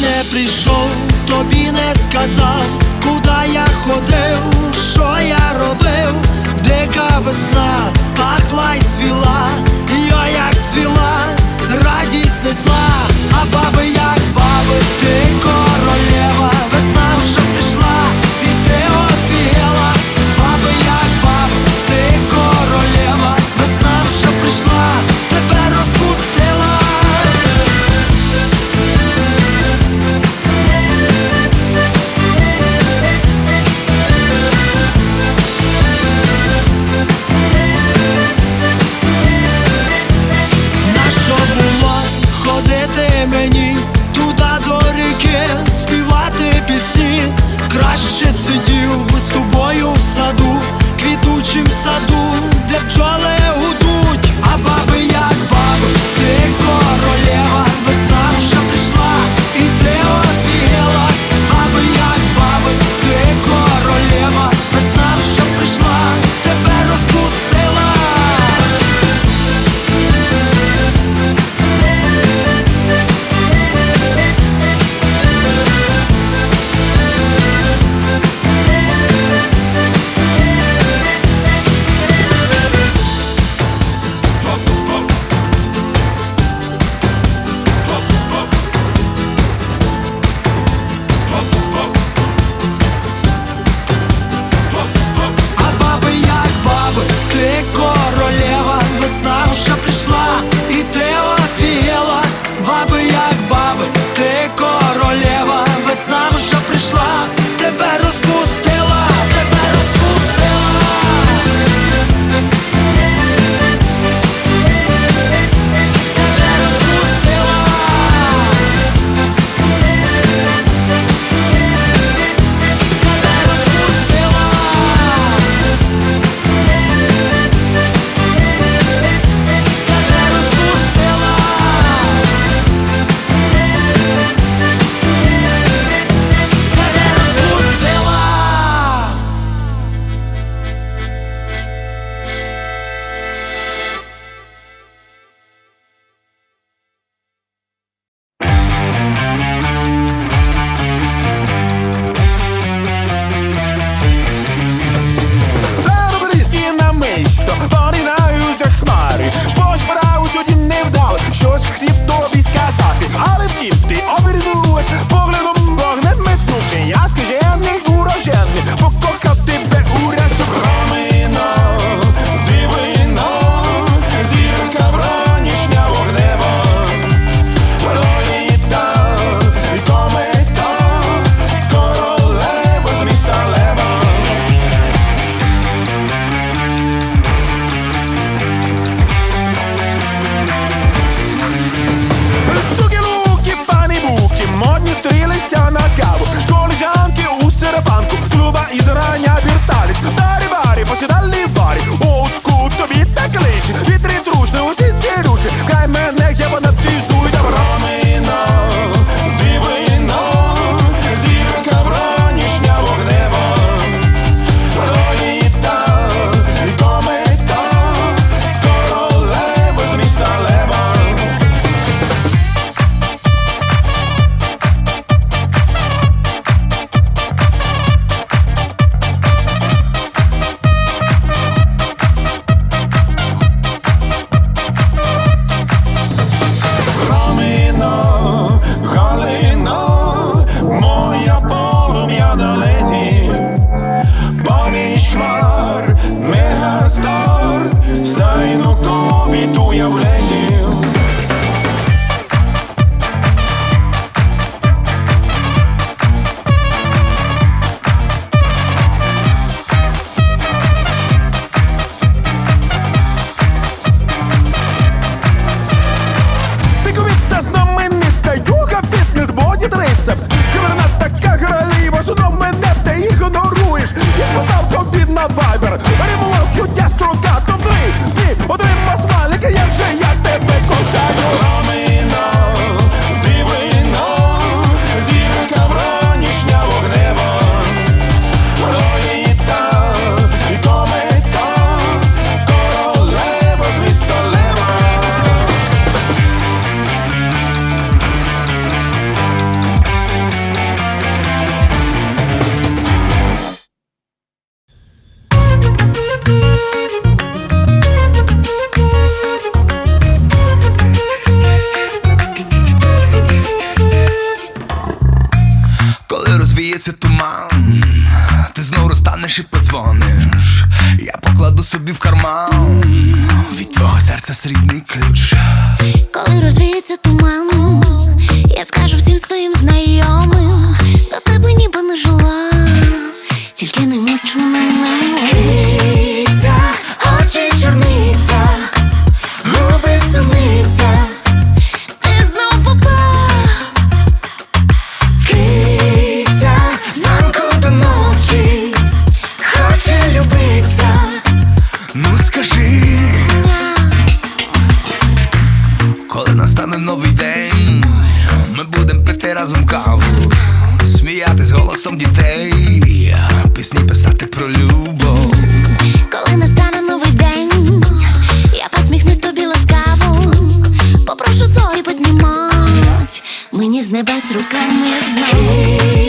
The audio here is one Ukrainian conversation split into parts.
не прийшов, тобі не сказав, куди я ходив, що я робив, дика весна, пахла й свіла, я як цвіла, радість несла, а баби як баби ти. станеш і подзвониш, я покладу собі в карман від твого серця срібний ключ. Коли розвіється с руками снова.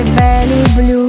тебе люблю.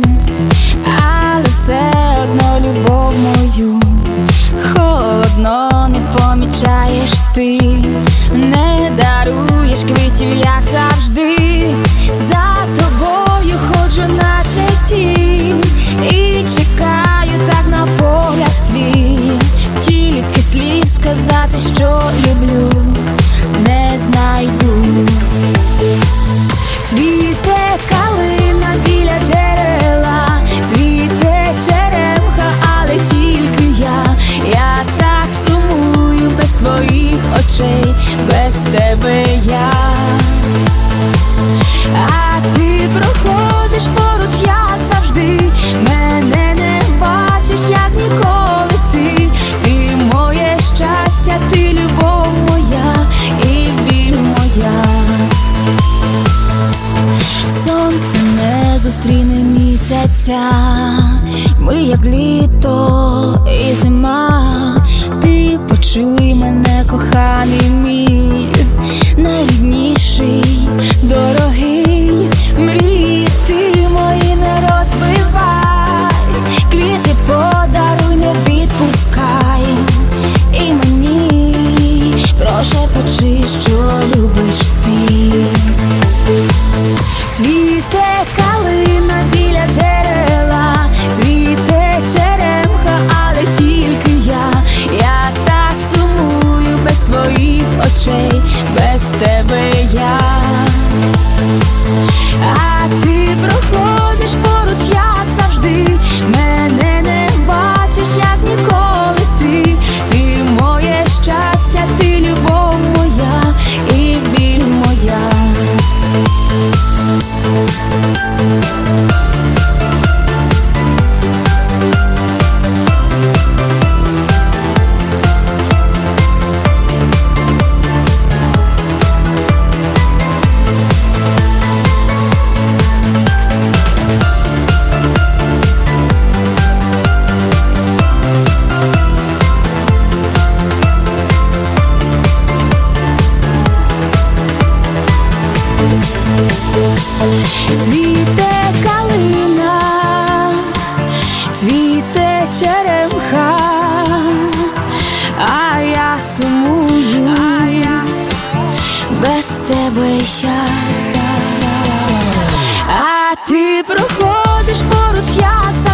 Тебе я, А ти проходиш поруч, як завжди.